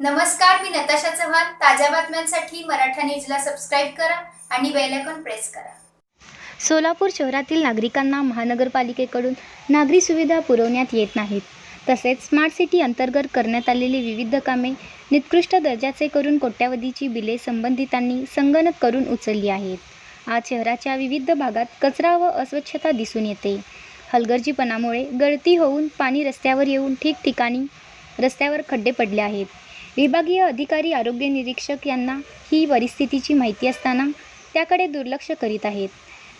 नमस्कार मी नताशा चव्हाण. ताज्या बातम्यांसाठी मराठा न्यूजला सबस्क्राईब करा आणि बेलायकॉन प्रेस करा. सोलापूर शहरातील नागरिकांना महानगरपालिकेकडून नागरी सुविधा पुरवण्यात येत नाहीत. तसेच स्मार्ट सिटी अंतर्गत करण्यात आलेली विविध कामे निकृष्ट दर्जाचे करून कोट्यावधीची बिले संबंधितांनी संगणक करून उचलली आहेत. आज शहराच्या विविध भागात कचरा व अस्वच्छता दिसून येते. हलगर्जीपणामुळे गळती होऊन पाणी रस्त्यावर येऊन ठिकठिकाणी रस्त्यावर खड्डे पडले आहेत. विभागीय अधिकारी आरोग्य निरीक्षक यांना ही परिस्थितीची माहिती असताना त्याकडे दुर्लक्ष करीत आहेत.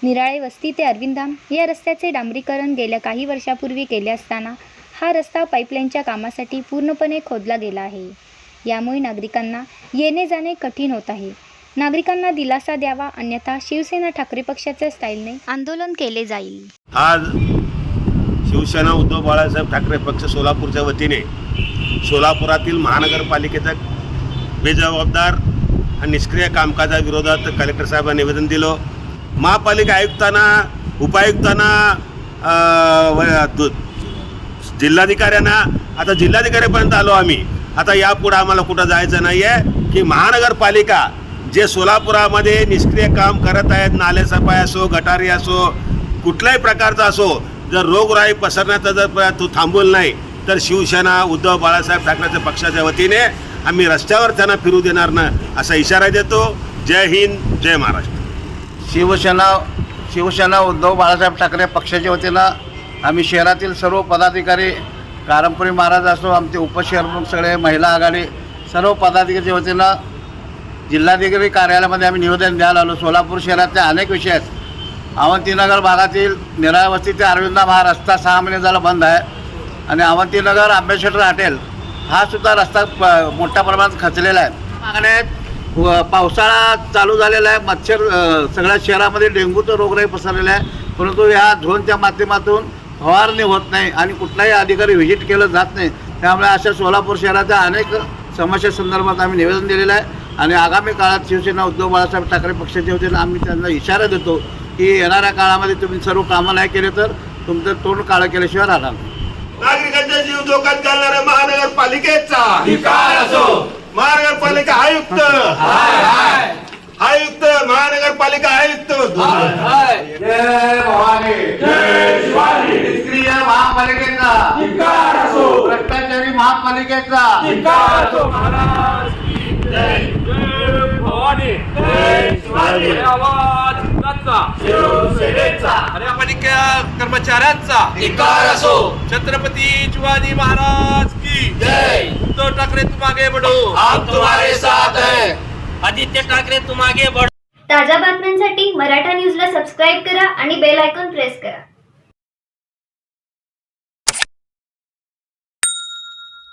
निराळे वस्ती ते अरविंदाम या रस्त्याचे डांबरीकरण गेल्या काही वर्षापूर्वी केले असताना हा रस्ता पाईपलाईनच्या कामासाठी पूर्णपणे खोदला गेला आहे. यामुळे नागरिकांना येणे जाणे कठीण होत आहे. नागरिकांना दिलासा द्यावा अन्यथा शिवसेना ठाकरे पक्षाच्या स्टाईलने आंदोलन केले जाईल. आज शिवसेना उद्धव बाळासाहेब ठाकरे पक्ष सोलापूरच्या वतीने सोलापुरातील महानगरपालिकेचा बेजबाबदार आणि निष्क्रिय कामकाजाविरोधात कलेक्टर साहेबांना निवेदन दिलं. महापालिका आयुक्तांना उपायुक्तांना व- जिल्हाधिकाऱ्यांना आता जिल्हाधिकाऱ्यापर्यंत आलो आम्ही. आता यापुढे आम्हाला कुठं जायचं नाही आहे की महानगरपालिका जे सोलापुरामध्ये निष्क्रिय काम करत आहेत नाले असो गटारी असो कुठल्याही प्रकारचा असो जर रोगराई पसरण्याचा जर प्र- तो थांबवल नाही तर शिवसेना उद्धव बाळासाहेब ठाकरेच्या पक्षाच्या वतीने आम्ही रस्त्यावर त्यांना फिरू देणार ना असा इशारा देतो. जय हिंद जय महाराष्ट्र. शिवसेना शिवसेना उद्धव बाळासाहेब ठाकरे पक्षाच्या वतीनं आम्ही शहरातील सर्व पदाधिकारी कारंपुरी महाराज असो आमचे उपशहर सगळे महिला आघाडी सर्व पदाधिकाऱ्याच्या वतीनं जिल्हाधिकारी कार्यालयामध्ये आम्ही निवेदन द्यायला आलो. सोलापूर शहरातले अनेक विषय आहेत. अवंतीनगर भागातील निरावस्ती ते अरविंदा हा रस्ता सहा महिने झाला बंद आहे. आणि अवंतीनगर आंबेडकर हॉटेल हा सुद्धा रस्ता प- मोठ्या प्रमाणात खचलेला आहे. मागण्या पावसाळा चालू झालेला आहे. मच्छर सगळ्या शहरामध्ये डेंगूचं रोगराई पसरलेला आहे. परंतु ह्या झोनच्या माध्यमातून फवारणी होत नाही आणि कुठलाही अधिकारी व्हिजिट केलं जात नाही. त्यामुळे अशा सोलापूर शहराच्या अनेक समस्येसंदर्भात आम्ही निवेदन दिलेलं आहे. आणि आगामी काळात शिवसेना उद्धव बाळासाहेब ठाकरे पक्षाच्या वतीनं आम्ही त्यांना इशारा देतो की येणाऱ्या काळामध्ये तुम्ही सर्व कामं नाही केले तर तुमचं तोंड काळं केल्याशिवाय राहणार नागरिकांचा जीव धोक्यात घालणाऱ्या महानगरपालिकेचा. महानगरपालिका आयुक्त. आयुक्त महानगरपालिका आयुक्त. निष्क्रिय महापालिकेचा. भ्रष्टाचारी महापालिकेचा. पालिका कर्मचाऱ्यांचा. छत्रपती शिवाजी महाराज की उद्धव ठाकरे तुम आगे बढो. आदित्य ठाकरे तुम आगे बढ़ो. ताज्या बातम्यांसाठी मराठा न्यूजला सबस्क्राईब करा आणि बेल आयकॉन प्रेस करा.